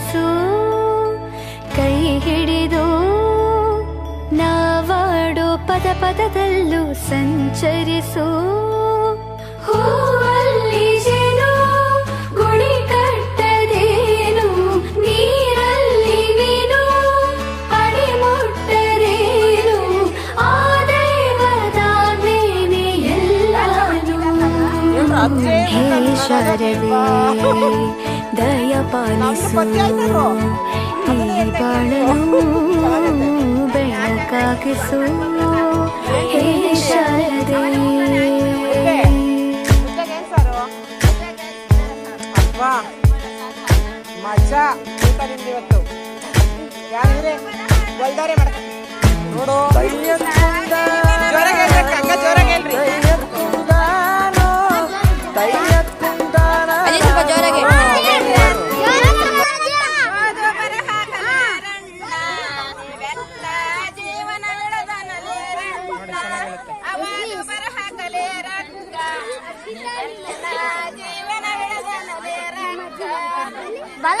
ಮುನ್ನಡೆಸು ಕೈ ಹಿಡಿದು ನಾವಾಡೋ ಪದ ಪದದಲ್ಲೂ ಸಂಚರಿಸು. ಹೂವಲ್ಲಿ ಜೇನು ಕಟ್ಟದೇನು ನೀರಲ್ಲಿ ಮೀನು ಅಡಿ ಮುಟ್ಟರೇನು ಆ ಎಲ್ಲಾನು. ಹೇ ಶರವೇ ದಯ ಪಾಲಿಸು ಈ ಬಾಳನು ಬೆಳಕಾಗಿಸು ಹೇ ಶಾರದೆ ಅಬ್ಬಾ ಮಜಾ ಊಟ ನಿಮ್ದು ಇವತ್ತು ಯಾರಂದ್ರೆ ಗೊಲ್ದಾರೆ ಮಾಡ ನೋಡು ಬಲ